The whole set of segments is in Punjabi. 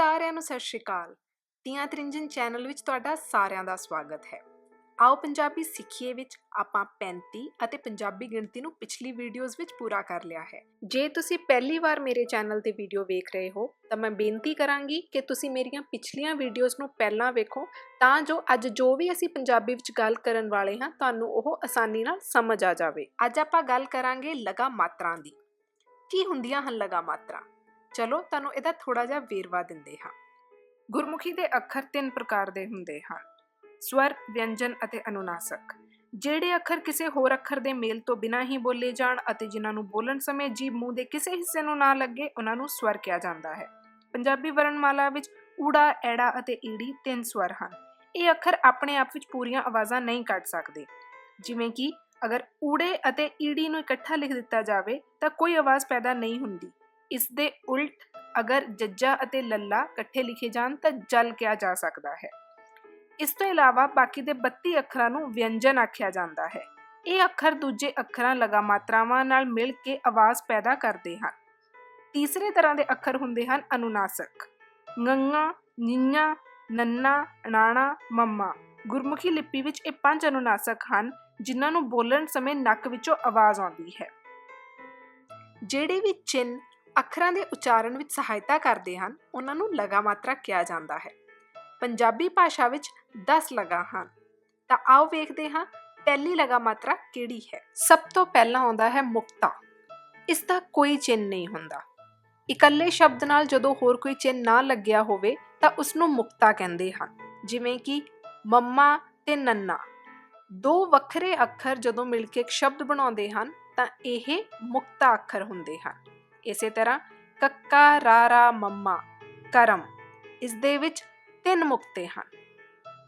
ਸਾਰਿਆਂ ਨੂੰ ਸਤਿ ਸ਼੍ਰੀ ਅਕਾਲ। ਤੀਆਂ ਤ੍ਰਿੰਜਨ ਚੈਨਲ ਵਿੱਚ ਤੁਹਾਡਾ ਸਾਰਿਆਂ ਦਾ ਸਵਾਗਤ ਹੈ। ਆਓ ਪੰਜਾਬੀ ਸਿੱਖੀਏ ਵਿੱਚ ਆਪਾਂ 35 ਅਤੇ ਪੰਜਾਬੀ ਗਿਣਤੀ ਨੂੰ ਪਿਛਲੀ ਵੀਡੀਓਜ਼ ਵਿੱਚ ਪੂਰਾ ਕਰ ਲਿਆ ਹੈ। ਜੇ ਤੁਸੀਂ ਪਹਿਲੀ ਵਾਰ ਮੇਰੇ ਚੈਨਲ ਤੇ ਵੀਡੀਓ ਵੇਖ ਰਹੇ ਹੋ, ਤਾਂ ਮੈਂ ਬੇਨਤੀ ਕਰਾਂਗੀ ਕਿ ਤੁਸੀਂ ਮੇਰੀਆਂ ਪਿਛਲੀਆਂ ਵੀਡੀਓਜ਼ ਨੂੰ ਪਹਿਲਾਂ ਵੇਖੋ, ਤਾਂ ਜੋ ਅੱਜ ਜੋ ਵੀ ਅਸੀਂ ਪੰਜਾਬੀ ਵਿੱਚ ਗੱਲ ਕਰਨ ਵਾਲੇ ਹਾਂ, ਤੁਹਾਨੂੰ ਉਹ ਆਸਾਨੀ ਨਾਲ ਸਮਝ ਆ ਜਾਵੇ। ਅੱਜ ਆਪਾਂ ਗੱਲ ਕਰਾਂਗੇ ਲਗਾ ਮਾਤਰਾ ਦੀ। ਕੀ ਹੁੰਦੀਆਂ ਹਨ ਲਗਾ ਮਾਤਰਾ? ਚਲੋ, ਤੁਹਾਨੂੰ ਇਹਦਾ ਥੋੜਾ ਜਿਹਾ ਵੇਰਵਾ ਦਿੰਦੇ ਹਾਂ। ਗੁਰਮੁਖੀ ਦੇ ਅੱਖਰ ਤਿੰਨ ਪ੍ਰਕਾਰ ਦੇ ਹੁੰਦੇ ਹਨ। ਸਵਰ, ਵਿਅੰਜਨ ਅਤੇ ਅਨੁਨਾਸਕ। ਜਿਹੜੇ ਅੱਖਰ ਕਿਸੇ ਹੋਰ ਅੱਖਰ ਦੇ ਮੇਲ ਤੋਂ ਬਿਨਾਂ ਹੀ ਬੋਲੇ ਜਾਣ ਅਤੇ ਜਿਨ੍ਹਾਂ ਨੂੰ ਬੋਲਣ ਸਮੇਂ ਜੀਭ ਮੂੰਹ ਦੇ ਕਿਸੇ ਹਿੱਸੇ ਨੂੰ ਨਾ ਲੱਗੇ, ਉਹਨਾਂ ਨੂੰ ਸਵਰ ਕਿਹਾ ਜਾਂਦਾ ਹੈ। ਪੰਜਾਬੀ ਵਰਣਮਾਲਾ ਵਿੱਚ ਊੜਾ, ਐੜਾ ਅਤੇ ਈੜੀ ਤਿੰਨ ਸਵਰ ਹਨ। ਇਹ ਅੱਖਰ ਆਪਣੇ ਆਪ ਵਿੱਚ ਪੂਰੀਆਂ ਆਵਾਜ਼ਾਂ ਨਹੀਂ ਕੱਢ ਸਕਦੇ। ਜਿਵੇਂ ਕਿ, ਅਗਰ ਊੜੇ ਅਤੇ ਈੜੀ ਨੂੰ ਇਕੱਠਾ ਲਿਖ ਦਿੱਤਾ ਜਾਵੇ, ਤਾਂ ਕੋਈ ਆਵਾਜ਼ ਪੈਦਾ ਨਹੀਂ ਹੁੰਦੀ। ਇਸ ਦੇ ਉਲਟ ਅਗਰ ਜੱਜਾ ਅਤੇ ਲੱਲਾ ਇਕੱਠੇ ਲਿਖੇ ਜਾਣ ਤਾਂ ਜਲ ਕਿਹਾ ਜਾ ਸਕਦਾ ਹੈ। ਇਸ ਤੋਂ ਇਲਾਵਾ ਬਾਕੀ ਦੇ 32 ਅੱਖਰਾਂ ਨੂੰ ਵਿਅੰਜਨ ਆਖਿਆ ਜਾਂਦਾ ਹੈ। ਇਹ ਅੱਖਰ ਦੂਜੇ ਅੱਖਰਾਂ ਲਗਾ ਮਾਤਰਾਵਾਂ ਨਾਲ ਮਿਲ ਕੇ ਆਵਾਜ਼ ਪੈਦਾ ਕਰਦੇ ਹਨ। ਤੀਸਰੇ ਤਰ੍ਹਾਂ ਦੇ ਅੱਖਰ ਹੁੰਦੇ ਹਨ ਅਨੁਨਾਸਕ। ਗੰਗਾ ਨਿੰਨਾ ਨੰਨਾ, ਅਣਾਣਾ, ਮੰਮਾ। ਗੁਰਮੁਖੀ ਲਿਪੀ ਵਿੱਚ ਇਹ ਪੰਜ ਅਨੁਨਾਸਕ ਹਨ, ਜਿਨ੍ਹਾਂ ਨੂੰ ਬੋਲਣ ਸਮੇਂ ਨੱਕ ਵਿੱਚੋਂ ਆਵਾਜ਼ ਆਉਂਦੀ ਹੈ। ਜਿਹੜੇ ਵੀ ਚਿੰਨ ਅੱਖਰਾਂ ਦੇ ਉਚਾਰਨ ਵਿੱਚ ਸਹਾਇਤਾ ਕਰਦੇ ਹਨ, ਉਹਨਾਂ ਨੂੰ ਲਗਾ ਮਾਤਰਾ ਕਿਹਾ ਜਾਂਦਾ ਹੈ। ਪੰਜਾਬੀ ਭਾਸ਼ਾ ਵਿੱਚ 10 ਲਗਾ ਹਨ। ਤਾਂ ਆਓ ਵੇਖਦੇ ਹਾਂ ਪਹਿਲੀ ਲਗਾ ਮਾਤਰਾ ਕਿਹੜੀ ਹੈ। ਸਭ ਤੋਂ ਪਹਿਲਾਂ ਆਉਂਦਾ ਹੈ ਮੁਕਤਾ। ਇਸ ਦਾ ਕੋਈ ਚਿੰਨ ਨਹੀਂ ਹੁੰਦਾ। ਇਕੱਲੇ ਸ਼ਬਦ ਨਾਲ ਜਦੋਂ ਹੋਰ ਕੋਈ ਚਿੰਨ ਨਾ ਲੱਗਿਆ ਹੋਵੇ, ਤਾਂ ਉਸ ਨੂੰ ਮੁਕਤਾ ਕਹਿੰਦੇ ਹਨ। ਜਿਵੇਂ ਕਿ ਮੰਮਾ ਤੇ ਨੰਨਾ। ਦੋ ਵੱਖਰੇ ਅੱਖਰ ਜਦੋਂ ਮਿਲ ਕੇ ਇੱਕ ਸ਼ਬਦ ਬਣਾਉਂਦੇ ਹਨ, ਤਾਂ ਇਹ ਮੁਕਤਾ ਅੱਖਰ ਹੁੰਦੇ ਹਨ। ਇਸੇ ਤਰ੍ਹਾਂ ਕੱਕਾ, ਰਾਰਾ, ਮੰਮਾ, ਕਰਮ ਇਸ ਦੇ ਵਿੱਚ ਤਿੰਨ ਮੁਕਤੇ ਹਨ।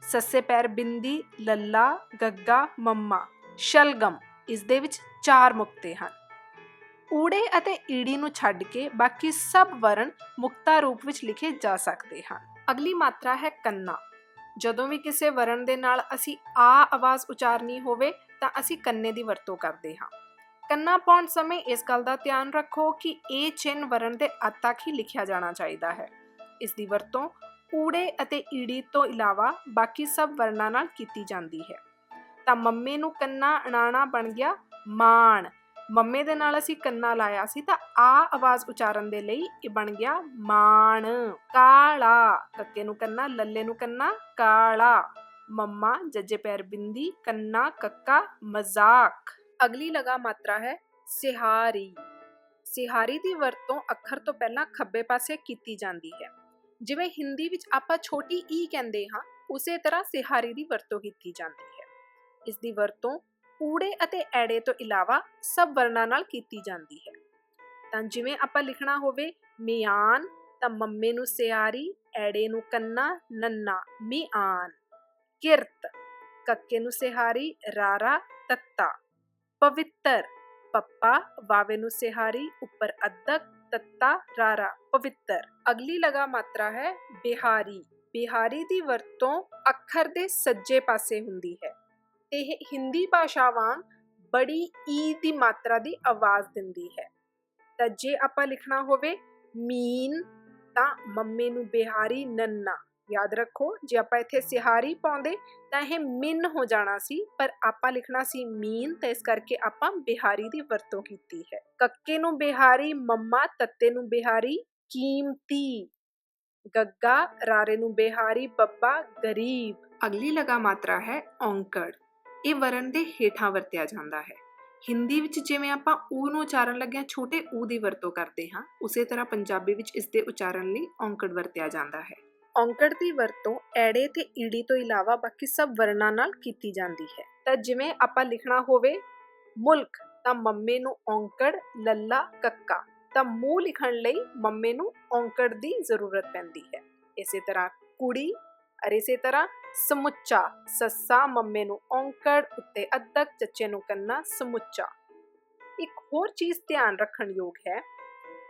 ਸੱਸੇ ਪੈਰ ਬਿੰਦੀ, ਲੱਲਾ, ਗੱਗਾ, ਮੰਮਾ, ਸ਼ਲਗਮ ਇਸ ਦੇ ਵਿੱਚ ਚਾਰ ਮੁਕਤੇ ਹਨ। ਊੜੇ ਅਤੇ ਈੜੀ ਨੂੰ ਛੱਡ ਕੇ ਬਾਕੀ ਸਭ ਵਰਣ ਮੁਕਤਾ ਰੂਪ ਵਿੱਚ ਲਿਖੇ ਜਾ ਸਕਦੇ ਹਨ। ਅਗਲੀ ਮਾਤਰਾ ਹੈ ਕੰਨਾ। ਜਦੋਂ ਵੀ ਕਿਸੇ ਵਰਣ ਦੇ ਨਾਲ ਅਸੀਂ ਆ ਆਵਾਜ਼ ਉਚਾਰਨੀ ਹੋਵੇ ਤਾਂ ਅਸੀਂ ਕੰਨੇ ਦੀ ਵਰਤੋਂ ਕਰਦੇ ਹਾਂ। ਕੰਨਾ ਪਾਉਣ ਸਮੇਂ ਇਸ ਗੱਲ ਦਾ ਧਿਆਨ ਰੱਖੋ ਕਿ ਇਹ ਚਿੰਨ ਵਰਣ ਦੇ ਅੱਧ ਤੱਕ ਹੀ ਲਿਖਿਆ ਜਾਣਾ ਚਾਹੀਦਾ ਹੈ। ਇਸ ਦੀ ਵਰਤੋਂ ਊੜੇ ਅਤੇ ਈੜੀ ਤੋਂ ਇਲਾਵਾ ਬਾਕੀ ਸਭ ਵਰਣਾਂ ਨਾਲ ਕੀਤੀ ਜਾਂਦੀ ਹੈ। ਤਾਂ ਮੰਮੇ ਨੂੰ ਕੰਨਾ ਅਣਾਣਾ ਬਣ ਗਿਆ ਮਾਣ। ਮੰਮੇ ਦੇ ਨਾਲ ਅਸੀਂ ਕੰਨਾ ਲਾਇਆ ਸੀ ਤਾਂ ਆ ਆਵਾਜ਼ ਉਚਾਰਨ ਦੇ ਲਈ ਇਹ ਬਣ ਗਿਆ ਮਾਣ। ਕਾਲਾ। ਕੱਕੇ ਨੂੰ ਕੰਨਾ, ਲੱਲੇ ਨੂੰ ਕੰਨਾ, ਕਾਲਾ। ਮੰਮਾ, ਜੱਜੇ ਪੈਰ ਬਿੰਦੀ, ਕੰਨਾ, ਕੱਕਾ, ਮਜ਼ਾਕ। ਅਗਲੀ ਲਗਾ ਮਾਤਰਾ ਹੈ ਸਿਹਾਰੀ। ਸਿਹਾਰੀ ਦੀ ਵਰਤੋਂ ਅੱਖਰ ਤੋਂ ਪਹਿਲਾਂ ਖੱਬੇ ਪਾਸੇ ਕੀਤੀ ਜਾਂਦੀ ਹੈ। ਜਿਵੇਂ ਹਿੰਦੀ ਵਿੱਚ ਆਪਾਂ ਛੋਟੀ ਈ ਕਹਿੰਦੇ ਹਾਂ, ਉਸੇ ਤਰ੍ਹਾਂ ਸਿਹਾਰੀ ਦੀ ਵਰਤੋਂ ਕੀਤੀ ਜਾਂਦੀ ਹੈ। ਇਸ ਦੀ ਵਰਤੋਂ ਊੜੇ ਅਤੇ ਐੜੇ ਤੋਂ ਇਲਾਵਾ ਸਭ ਵਰਣਾਂ ਨਾਲ ਕੀਤੀ ਜਾਂਦੀ ਹੈ। ਤਾਂ ਜਿਵੇਂ ਆਪਾਂ ਲਿਖਣਾ ਹੋਵੇ, ਮਿਆਨ, ਤਾਂ ਮੰਮੇ ਨੂੰ ਸਿਆਰੀ, ਐੜੇ ਨੂੰ ਕੰਨਾ, ਨੰਨਾ, ਮਿਆਨ। ਕਿਰਤ, ਕੱਕੇ ਨੂੰ ਸਿਹਾਰੀ, ਰਾਰਾ, ਤੱਤਾ। ਪਵਿੱਤਰ। ਪੱਪਾ, ਵਾਵੇ ਨੂੰ ਸਿਹਾਰੀ, ਉੱਪਰ ਅੱਧਕ ਤੱਤਾ, ਰਾਰਾ। ਪਵਿੱਤਰ। ਅਗਲੀ ਲਗਾ ਮਾਤਰਾ ਹੈ ਬਿਹਾਰੀ। ਬਿਹਾਰੀ ਦੀ ਵਰਤੋਂ ਅੱਖਰ ਦੇ ਸੱਜੇ ਪਾਸੇ ਹੁੰਦੀ ਹੈ। ਇਹ ਹਿੰਦੀ ਭਾਸ਼ਾ ਵਾਂਗ ਬੜੀ ਈ ਦੀ ਮਾਤਰਾ ਦੀ ਆਵਾਜ਼ ਦਿੰਦੀ ਹੈ। ਤਾਂ ਜੇ ਆਪਾਂ ਲਿਖਣਾ ਹੋਵੇ, ਮੀਨ ਤਾਂ ਮੰਮੇ ਨੂੰ ਬਿਹਾਰੀ ਨੰਨਾ। ਯਾਦ ਰੱਖੋ, ਜੇ ਆਪਾਂ ਇੱਥੇ ਸਿਹਾਰੀ ਪਾਉਂਦੇ, ਤਾਂ ਇਹ ਮਿਨ ਹੋ ਜਾਣਾ ਸੀ, ਪਰ ਆਪਾਂ ਲਿਖਣਾ ਸੀ ਮੀਨ, ਤਾਂ ਇਸ ਕਰਕੇ ਆਪਾਂ ਬਿਹਾਰੀ ਦੀ ਵਰਤੋਂ ਕੀਤੀ ਹੈ। ਕੱਕੇ ਨੂੰ ਬਿਹਾਰੀ, ਮੰਮਾ, ਤੱਤੇ ਨੂੰ ਬਿਹਾਰੀ, ਕੀਮਤੀ। ਗੱਗਾ, ਰਾਰੇ ਨੂੰ ਬਿਹਾਰੀ, ਬੱਬਾ, ਗਰੀਬ। ਅਗਲੀ ਲਗਾ ਮਾਤਰਾ ਹੈ ਔਂਕੜ। ਇਹ ਵਰਨ ਦੇ ਹੇਠਾਂ ਵਰਤਿਆ ਜਾਂਦਾ ਹੈ। ਹਿੰਦੀ ਵਿੱਚ ਜਿਵੇਂ ਆਪਾਂ ਊ ਨੂੰ ਉਚਾਰਨ ਲੱਗਿਆ, ਛੋਟੇ ਊ ਦੀ ਵਰਤੋਂ ਕਰਦੇ ਹਾਂ, ਉਸੇ ਤਰ੍ਹਾਂ ਪੰਜਾਬੀ ਵਿੱਚ ਇਸ ਦੇ ਉਚਾਰਨ ਲਈ ਔਂਕੜ ਵਰਤਿਆ ਜਾਂਦਾ ਹੈ। ਔਂਕੜ ਦੀ ਵਰਤੋਂ ਐੜੇ ਤੇ ਈੜੀ ਤੋਂ ਇਲਾਵਾ ਬਾਕੀ ਸਭ ਵਰਣਾਂ ਨਾਲ ਕੀਤੀ ਜਾਂਦੀ ਹੈ। ਤਾਂ ਜਿਵੇਂ ਆਪਾਂ ਲਿਖਣਾ ਹੋਵੇ, ਮੁਲਕ, ਤਾਂ ਮੰਮੇ ਨੂੰ ਔਂਕੜ, ਲੱਲਾ, ਕੱਕਾ। ਤਾਂ ਮੂੰਹ ਲਿਖਣ ਲਈ ਮੰਮੇ ਨੂੰ ਔਂਕੜ ਦੀ ਜ਼ਰੂਰਤ ਪੈਂਦੀ ਹੈ। ਇਸੇ ਤਰ੍ਹਾਂ ਕੁੜੀ, ਅਰ ਇਸੇ ਤਰ੍ਹਾਂ ਸਮੁੱਚਾ, ਸੱਸਾ ਮੰਮੇ ਨੂੰ ਔਂਕੜ, ਉੱਤੇ ਅੱਧਕ ਚੱਚੇ ਨੂੰ ਕੰਨਾ ਸਮੁੱਚਾ। ਇੱਕ ਹੋਰ ਚੀਜ਼ ਧਿਆਨ ਰੱਖਣ ਯੋਗ ਹੈ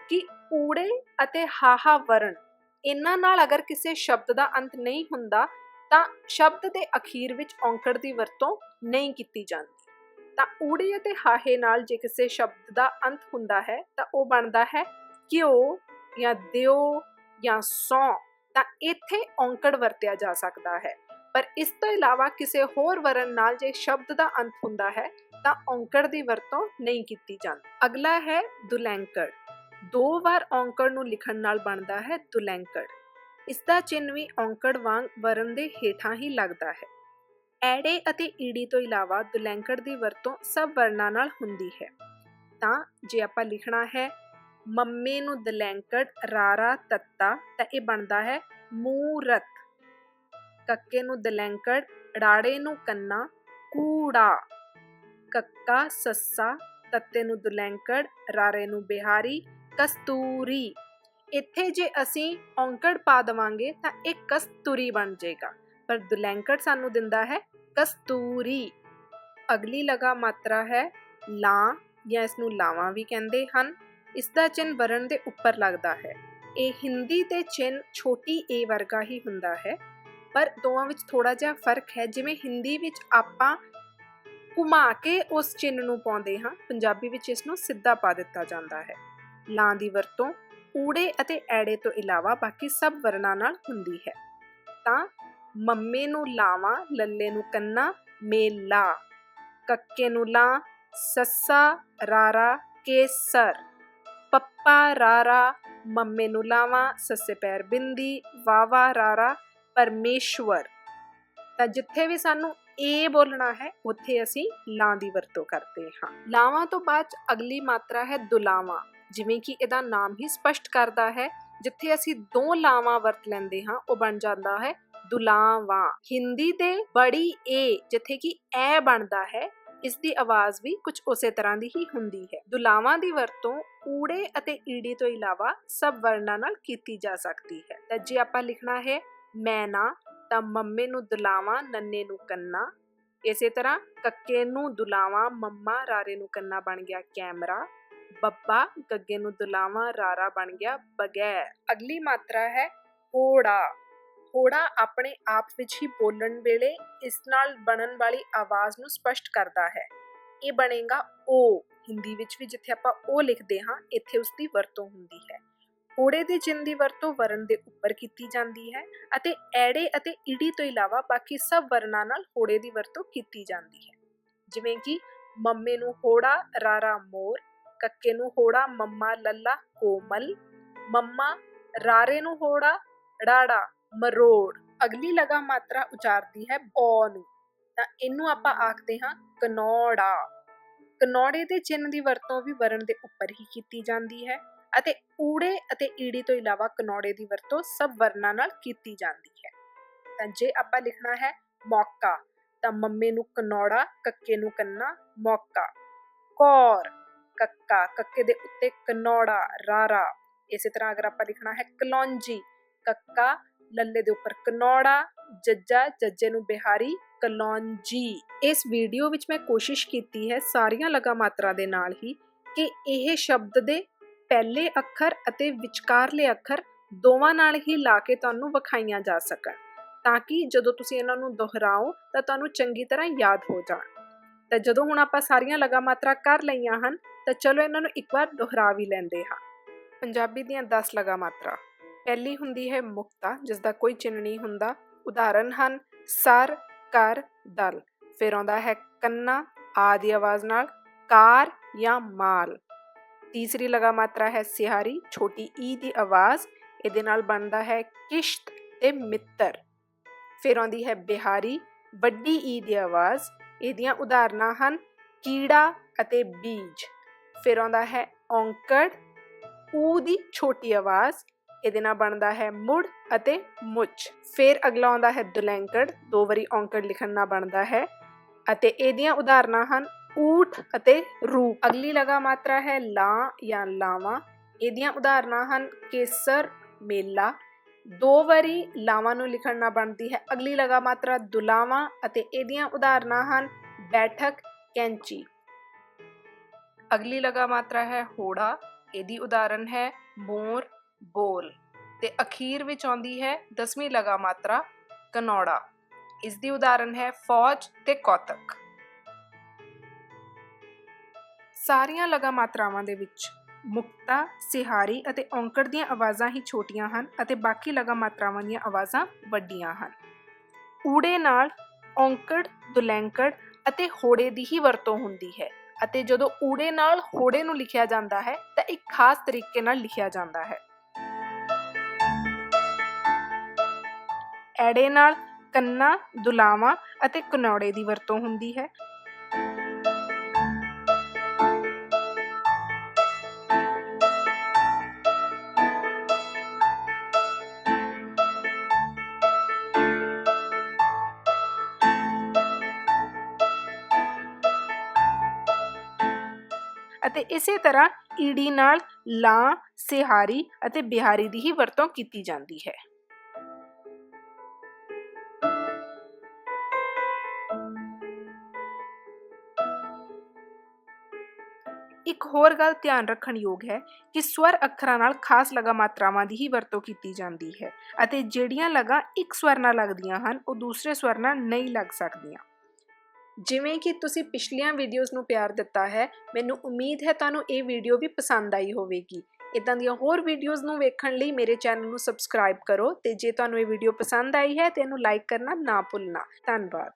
ਕਿ ਊੜੇ ਅਤੇ ਹਾਹਾ ਵਰਣ ਇਹਨਾਂ ਨਾਲ ਅਗਰ ਕਿਸੇ ਸ਼ਬਦ ਦਾ ਅੰਤ ਨਹੀਂ ਹੁੰਦਾ, ਤਾਂ ਸ਼ਬਦ ਦੇ ਅਖੀਰ ਵਿੱਚ ਔਂਕੜ ਦੀ ਵਰਤੋਂ ਨਹੀਂ ਕੀਤੀ ਜਾਂਦੀ। ਤਾਂ ਊੜੇ ਅਤੇ ਹਾਹੇ ਨਾਲ ਜੇ ਕਿਸੇ ਸ਼ਬਦ ਦਾ ਅੰਤ ਹੁੰਦਾ ਹੈ, ਤਾਂ ਉਹ ਬਣਦਾ ਹੈ ਕਿਉ ਜਾਂ ਦਿਓ ਜਾਂ ਸੌ। ਤਾਂ ਇੱਥੇ ਔਂਕੜ ਵਰਤਿਆ ਜਾ ਸਕਦਾ ਹੈ। ਪਰ ਇਸ ਤੋਂ ਇਲਾਵਾ ਕਿਸੇ ਹੋਰ ਵਰਨ ਨਾਲ ਜੇ ਸ਼ਬਦ ਦਾ ਅੰਤ ਹੁੰਦਾ ਹੈ, ਤਾਂ ਔਂਕੜ ਦੀ ਵਰਤੋਂ ਨਹੀਂ ਕੀਤੀ ਜਾਂਦੀ। ਅਗਲਾ ਹੈ ਦੁਲੈਂਕੜ। ਦੋ ਵਾਰ ਔਂਕੜ ਨੂੰ ਲਿਖਣ ਨਾਲ ਬਣਦਾ ਹੈ ਦੁਲੈਂਕੜ। ਇਸ ਦਾ ਚਿੰਨ੍ਹ ਵੀ ਔਂਕੜ ਵਾਂਗ ਵਰਨ ਦੇ ਹੇਠਾਂ ਹੀ ਲੱਗਦਾ ਹੈ। ਐੜੇ ਅਤੇ ਈੜੀ ਤੋਂ ਇਲਾਵਾ ਦੁਲੈਂਕੜ ਦੀ ਵਰਤੋਂ ਸਭ ਵਰਨਾਂ ਨਾਲ ਹੁੰਦੀ ਹੈ। ਤਾਂ ਜੇ ਆਪਾਂ ਲਿਖਣਾ ਹੈ, ਮੰਮੇ ਨੂੰ ਦਲੈਂਕੜ, ਰਾਰਾ, ਤੱਤਾ, ਤਾਂ ਇਹ ਬਣਦਾ ਹੈ ਮੂਰਤ। ਕੱਕੇ ਨੂੰ ਦਲੈਂਕੜ ੜਾੜੇ ਨੂੰ ਕੰਨਾ, ਕੂੜਾ। ਕੱਕਾ, ਸੱਸਾ, ਤੱਤੇ ਨੂੰ ਦੁਲੈਂਕੜ, ਰਾਰੇ ਨੂੰ ਬਿਹਾਰੀ ਕਸਤੂਰੀ। ਇੱਥੇ ਜੇ ਅਸੀਂ ਔਂਕੜ ਪਾ ਦਵਾਂਗੇ ਤਾਂ ਇਹ ਕਸਤੂਰੀ ਬਣ ਜਾਏਗਾ। ਪਰ ਦੁਲੈਂਕੜ ਸਾਨੂੰ ਦਿੰਦਾ ਹੈ ਕਸਤੂਰੀ। ਅਗਲੀ ਲਗਾ ਮਾਤਰਾ ਹੈ ਲਾਂ, ਜਾਂ ਇਸ ਨੂੰ ਲਾਵਾਂ ਵੀ ਕਹਿੰਦੇ ਹਨ। ਇਸ ਦਾ ਚਿੰਨ ਵਰਣ ਦੇ ਉੱਪਰ ਲੱਗਦਾ ਹੈ। ਇਹ ਹਿੰਦੀ ਦੇ ਚਿੰਨ ਛੋਟੀ ਏ ਵਰਗਾ ਹੀ ਹੁੰਦਾ ਹੈ। ਪਰ ਦੋਵਾਂ ਵਿੱਚ ਥੋੜਾ ਜਿਹਾ ਫ਼ਰਕ ਹੈ। ਜਿਵੇਂ ਹਿੰਦੀ ਵਿੱਚ ਆਪਾਂ ਘੁਮਾ ਕੇ ਉਸ ਚਿੰਨ ਨੂੰ ਪਾਉਂਦੇ ਹਾਂ, ਪੰਜਾਬੀ ਵਿੱਚ ਇਸ ਨੂੰ ਸਿੱਧਾ ਪਾ ਦਿੱਤਾ ਜਾਂਦਾ ਹੈ। ਲਾਂ ਦੀ ਵਰਤੋਂ ਊੜੇ ਅਤੇ ਐੜੇ ਤੋਂ ਇਲਾਵਾ ਬਾਕੀ ਸਭ ਵਰਣਾਂ ਨਾਲ ਹੁੰਦੀ ਹੈ। ਤਾਂ ਮੰਮੇ ਨੂੰ ਲਾਵਾਂ, ਲੱਲੇ ਨੂੰ ਕੰਨਾ, ਮੇਲਾ, ਕੱਕੇ ਨੂੰ ਲਾ, ਸੱਸਾ, ਰਾਰਾ, ਕੇਸਰ, ਪੱਪਾ, ਰਾਰਾ, ਮੰਮੇ ਨੂੰ ਲਾਵਾਂ, ਸੱਸੇ ਪੈਰ ਬਿੰਦੀ, ਵਾਵਾ, ਰਾਰਾ, ਪਰਮੇਸ਼ਵਰ। ਤਾਂ ਜਿੱਥੇ ਵੀ ਸਾਨੂੰ ਇਹ ਬੋਲਣਾ ਹੈ, ਉੱਥੇ ਅਸੀਂ ਲਾਂ ਦੀ ਵਰਤੋਂ ਕਰਦੇ ਹਾਂ। ਲਾਵਾਂ ਤੋਂ ਬਾਅਦ 'ਚ ਅਗਲੀ ਮਾਤਰਾ ਹੈ ਦੁਲਾਵਾਂ। ਜਿਵੇਂ ਕਿ ਇਹਦਾ ਨਾਮ ਹੀ ਸਪਸ਼ਟ ਕਰਦਾ ਹੈ, ਜਿੱਥੇ ਅਸੀਂ ਦੋ ਲਾਵਾਂ ਵਰਤ ਲੈਂਦੇ ਹਾਂ, ਉਹ ਬਣ ਜਾਂਦਾ ਹੈ ਦੁਲਾਵਾਂ। ਹਿੰਦੀ ਦੇ ਬੜੀ ਏ, ਜਿੱਥੇ ਕਿ ਐ ਬਣਦਾ ਹੈ, ਇਸ ਦੀ ਆਵਾਜ਼ ਵੀ ਕੁਝ ਉਸੇ ਤਰ੍ਹਾਂ ਦੀ ਹੀ ਹੁੰਦੀ ਹੈ। ਦੁਲਾਵਾਂ ਦੀ ਵਰਤੋਂ ਊੜੇ ਅਤੇ ਈੜੀ ਤੋਂ ਇਲਾਵਾ ਸਭ ਵਰਣਾਂ ਨਾਲ ਕੀਤੀ ਜਾ ਸਕਦੀ ਹੈ। ਤਾਂ ਜੇ ਆਪਾਂ ਲਿਖਣਾ ਹੈ, ਮੈਂ ਨਾ, ਤਾਂ ਮੰਮੇ ਨੂੰ ਦੁਲਾਵਾਂ, ਨੰਨੇ ਨੂੰ ਕੰਨਾ। ਇਸੇ ਤਰ੍ਹਾਂ ਕੱਕੇ ਨੂੰ ਦੁਲਾਵਾਂ, ਮੰਮਾ ਰਾਰੇ ਨੂੰ ਕੰਨਾ ਬਣ ਗਿਆ ਕੈਮਰਾ। ਬੱਬਾ ਗੱਗੇ ਨੂੰ ਦੁਲਾਵਾਂ ਰਾਰਾ ਬਣ ਗਿਆ ਬਗੈਰ। ਅਗਲੀ ਮਾਤਰਾ ਹੈ ਹੋੜਾ। ਹੋੜਾ ਆਪਣੇ ਆਪ ਵਿੱਚ ਹੀ ਬੋਲਣ ਵੇਲੇ ਇਸ ਨਾਲ ਬਣਨ ਵਾਲੀ ਆਵਾਜ਼ ਨੂੰ ਸਪਸ਼ਟ ਕਰਦਾ ਹੈ। ਇਹ ਬਣੇਗਾ ਓ। ਹਿੰਦੀ ਵਿੱਚ ਵੀ ਜਿੱਥੇ ਆਪਾਂ ਓ ਲਿਖਦੇ ਹਾਂ, ਇੱਥੇ ਉਸ ਦੀ ਵਰਤੋਂ ਹੁੰਦੀ ਹੈ। ਹੋੜੇ ਦੇ ਚਿੰਨ੍ਹ ਦੀ ਵਰਤੋਂ ਵਰਣ ਦੇ ਉੱਪਰ ਕੀਤੀ ਜਾਂਦੀ ਹੈ ਅਤੇ ਐੜੇ ਅਤੇ ਈੜੀ ਤੋਂ ਇਲਾਵਾ ਬਾਕੀ ਸਭ ਵਰਨਾਂ ਨਾਲ ਹੋੜੇ ਦੀ ਵਰਤੋਂ ਕੀਤੀ ਜਾਂਦੀ ਹੈ। ਜਿਵੇਂ ਕਿ ਮੰਮੇ ਨੂੰ ਹੋੜਾ, ਰਾਰਾ ਮੋਰ ਕੱਕੇ ਨੂੰ ਹੋੜਾ, ਮੰਮਾ ਲੱਲਾ, ਕੋਮਲ, ਮੰਮਾ ਰਾਰੇ ਨੂੰ ਹੋੜਾ ੜਾੜਾ ਮਰੋੜ। ਅਗਲੀ ਲਗਾ ਮਾਤਰਾ ਉਚਾਰਦੀ ਹੈ ਔ ਨੂੰ। ਤਾਂ ਇਹਨੂੰ ਆਪਾਂ ਆਖਦੇ ਹਾਂ ਕਨੌੜਾ। ਕਨੌੜੇ ਦੇ ਚਿੰਨ੍ਹ ਦੀ ਵਰਤੋਂ ਵੀ ਵਰਨ ਦੇ ਉੱਪਰ ਹੀ ਕੀਤੀ ਜਾਂਦੀ ਹੈ ਅਤੇ ਊੜੇ ਅਤੇ ਈੜੀ ਤੋਂ ਇਲਾਵਾ ਕਨੌੜੇ ਦੀ ਵਰਤੋਂ ਸਭ ਵਰਨਾਂ ਨਾਲ ਕੀਤੀ ਜਾਂਦੀ ਹੈ। ਤਾਂ ਜੇ ਆਪਾਂ ਲਿਖਣਾ ਹੈ ਮੌਕਾ, ਤਾਂ ਮੰਮੇ ਨੂੰ ਕਨੌੜਾ, ਕੱਕੇ ਨੂੰ ਕੰਨਾ, ਮੌਕਾ। ਕੌਰ। ਕੱਕਾ, ਕੱਕੇ ਦੇ ਉੱਤੇ ਕਨੌੜਾ, ਰਾਰਾ। ਇਸੇ ਤਰ੍ਹਾਂ ਅਗਰ ਆਪਾਂ ਲਿਖਣਾ ਹੈ ਕਲੌਂਜੀ, ਕੱਕਾ, ਲੱਲੇ ਦੇ ਉੱਪਰ ਕਨੌੜਾ, ਜੱਜਾ, ਜੱਜੇ ਨੂੰ ਬਿਹਾਰੀ, ਕਲੌਂਜੀ। ਇਸ ਵੀਡੀਓ ਵਿੱਚ ਮੈਂ ਕੋਸ਼ਿਸ਼ ਕੀਤੀ ਹੈ ਸਾਰੀਆਂ ਲਗਾ ਮਾਤਰਾ ਦੇ ਨਾਲ ਹੀ ਕਿ ਇਹ ਸ਼ਬਦ ਦੇ ਪਹਿਲੇ ਅੱਖਰ ਅਤੇ ਵਿਚਕਾਰਲੇ ਅੱਖਰ ਦੋਵਾਂ ਨਾਲ ਹੀ ਲਾ ਕੇ ਤੁਹਾਨੂੰ ਵਿਖਾਈਆਂ ਜਾ ਸਕਣ, ਤਾਂ ਕਿ ਜਦੋਂ ਤੁਸੀਂ ਇਹਨਾਂ ਨੂੰ ਦੁਹਰਾਓ ਤਾਂ ਤੁਹਾਨੂੰ ਚੰਗੀ ਤਰ੍ਹਾਂ ਯਾਦ ਹੋ ਜਾਣ। ਤਾਂ ਜਦੋਂ ਹੁਣ ਆਪਾਂ ਸਾਰੀਆਂ ਲਗਾ ਮਾਤਰਾ ਕਰ ਲਈਆਂ ਹਨ ਤਾਂ ਚਲੋ ਇਹਨਾਂ ਨੂੰ ਇੱਕ ਵਾਰ ਦੁਹਰਾ ਵੀ ਲੈਂਦੇ ਹਾਂ। ਪੰਜਾਬੀ ਦੀਆਂ 10 ਲਗਾ ਮਾਤਰਾ। ਪਹਿਲੀ ਹੁੰਦੀ ਹੈ ਮੁਕਤਾ ਜਿਸ ਦਾ ਕੋਈ ਚਿੰਨ੍ਹ ਨਹੀਂ ਹੁੰਦਾ। ਉਦਾਹਰਨ ਹਨ, ਸਰ, ਕਰ, ਦਲ। ਫਿਰ ਆਉਂਦਾ ਹੈ ਕੰਨਾ, ਆਦੀ ਆਵਾਜ਼ ਨਾਲ ਕਾਰ ਜਾਂ ਮਾਲ। ਤੀਸਰੀ ਲਗਾ ਮਾਤਰਾ ਹੈ ਸਿਹਾਰੀ, ਛੋਟੀ ਈ ਦੀ ਆਵਾਜ਼। ਇਹਦੇ ਨਾਲ ਬਣਦਾ ਹੈ ਕਿਸ਼ਤ ਤੇ ਮਿੱਤਰ। ਫਿਰ ਆਉਂਦੀ ਹੈ ਬਿਹਾਰੀ, ਵੱਡੀ ਈ ਦੀ ਆਵਾਜ਼। ਇਹਦੀਆਂ ਉਦਾਹਰਨਾਂ ਹਨ, ਕੀੜਾ ਅਤੇ ਬੀਜ। ਫਿਰ ਆਉਂਦਾ ਹੈ ਔਂਕੜ। ਊ ਦੀ ਛੋਟੀ ਆਵਾਜ਼, ਇਹਦੇ ਨਾਲ ਬਣਦਾ ਹੈ ਮੁੜ ਅਤੇ ਮੁੱਚ ਫਿਰ ਅਗਲਾ ਆਉਂਦਾ ਹੈ ਦੁਲੈਂਕੜ, ਦੋ ਵਾਰੀ ਔਂਕੜ ਲਿਖਣ ਨਾਲ ਬਣਦਾ ਹੈ। ਅਤੇ ਇਹਦੀਆਂ ਉਦਾਹਰਨਾਂ ਹਨ, ਊਠ ਅਤੇ ਰੂਪ। ਅਗਲੀ ਲਗਾ ਮਾਤਰਾ ਹੈ ਲਾ ਜਾਂ ਲਾਵਾਂ। ਇਹਦੀਆਂ ਉਦਾਹਰਨਾਂ ਹਨ, ਕੇਸਰ, ਮੇਲਾ। ਦੋ ਵਾਰੀ ਲਾਵਾਂ ਨੂੰ ਲਿਖਣ ਨਾਲ ਬਣਦੀ ਹੈ। ਅਗਲੀ ਲਗਾ ਮਾਤਰਾ ਦੁਲਾਵਾਂ ਅਤੇ ਇਹਦੀਆਂ ਉਦਾਹਰਨਾਂ ਹਨ, ਬੈਠਕ, ਕੈਂਚੀ। ਅਗਲੀ ਲਗਾ ਮਾਤਰਾ ਹੈ ਹੋੜਾ, ਇਹਦੀ ਉਦਾਹਰਨ ਹੈ ਮੋਰ, ਬੋਲ ਤੇ ਅਖੀਰ ਵਿੱਚ ਆਉਂਦੀ ਹੈ ਦਸਵੀਂ ਲਗਾ ਮਾਤਰਾ ਕਨੌੜਾ। ਇਸ ਦੀ ਉਦਾਹਰਨ ਹੈ ਫੌਜ ਤੇ ਕੌਤਕ। ਸਾਰੀਆਂ ਲਗਾ ਮਾਤਰਾਵਾਂ ਦੇ ਵਿੱਚ ਮੁਕਤਾ, ਸਿਹਾਰੀ ਅਤੇ ਔਂਕੜ ਦੀਆਂ ਆਵਾਜ਼ਾਂ ਹੀ ਛੋਟੀਆਂ ਹਨ ਅਤੇ ਬਾਕੀ ਲਗਾ ਮਾਤਰਾਵਾਂ ਦੀਆਂ ਆਵਾਜ਼ਾਂ ਵੱਡੀਆਂ ਹਨ। ਊੜੇ ਨਾਲ ਔਂਕੜ, ਦੁਲੈਂਕੜ ਅਤੇ ਹੋੜੇ ਦੀ ਹੀ ਵਰਤੋਂ ਹੁੰਦੀ ਹੈ। ਅਤੇ ਜਦੋਂ ਊੜੇ ਨਾਲ ਹੋੜੇ ਨੂੰ ਲਿਖਿਆ ਜਾਂਦਾ ਹੈ, ਤਾਂ ਇੱਕ ਖਾਸ ਤਰੀਕੇ ਨਾਲ ਲਿਖਿਆ ਜਾਂਦਾ ਹੈ। ਐੜੇ ਨਾਲ ਕੰਨਾ, ਦੁਲਾਵਾਂ ਅਤੇ ਕਨੌੜੇ ਦੀ ਵਰਤੋਂ ਹੁੰਦੀ ਹੈ। ਅਤੇ ਇਸੇ ਤਰ੍ਹਾਂ ਈੜੀ ਨਾਲ ਲਾਂ, ਸਿਹਾਰੀ ਅਤੇ ਬਿਹਾਰੀ ਦੀ ਹੀ ਵਰਤੋਂ ਕੀਤੀ ਜਾਂਦੀ ਹੈ। ਇੱਕ ਹੋਰ ਗੱਲ ਧਿਆਨ ਰੱਖਣ ਯੋਗ ਹੈ ਕਿ ਸਵਰ ਅੱਖਰਾਂ ਨਾਲ ਖਾਸ ਲਗਾ ਮਾਤਰਾਵਾਂ ਦੀ ਹੀ ਵਰਤੋਂ ਕੀਤੀ ਜਾਂਦੀ ਹੈ ਅਤੇ ਜਿਹੜੀਆਂ ਲਗਾ ਇੱਕ ਸਵਰ ਨਾਲ ਲੱਗਦੀਆਂ ਹਨ, ਉਹ ਦੂਸਰੇ ਸਵਰ ਨਾਲ ਨਹੀਂ ਲੱਗ ਸਕਦੀਆਂ। ਜਿਵੇਂ ਕਿ ਤੁਸੀਂ ਪਿਛਲੀਆਂ ਵੀਡੀਓਜ਼ ਨੂੰ ਪਿਆਰ ਦਿੱਤਾ ਹੈ, ਮੈਨੂੰ ਉਮੀਦ ਹੈ ਤੁਹਾਨੂੰ ਇਹ ਵੀਡੀਓ ਵੀ ਪਸੰਦ ਆਈ ਹੋਵੇਗੀ। ਇਦਾਂ ਦੀਆਂ ਹੋਰ ਵੀਡੀਓਜ਼ ਨੂੰ ਵੇਖਣ ਲਈ ਮੇਰੇ ਚੈਨਲ ਨੂੰ ਸਬਸਕ੍ਰਾਈਬ ਕਰੋ ਤੇ ਜੇ ਤੁਹਾਨੂੰ ਇਹ ਵੀਡੀਓ ਪਸੰਦ ਆਈ ਹੈ ਤੇ ਇਹਨੂੰ ਲਾਈਕ ਕਰਨਾ ਨਾ ਭੁੱਲਣਾ। ਧੰਨਵਾਦ।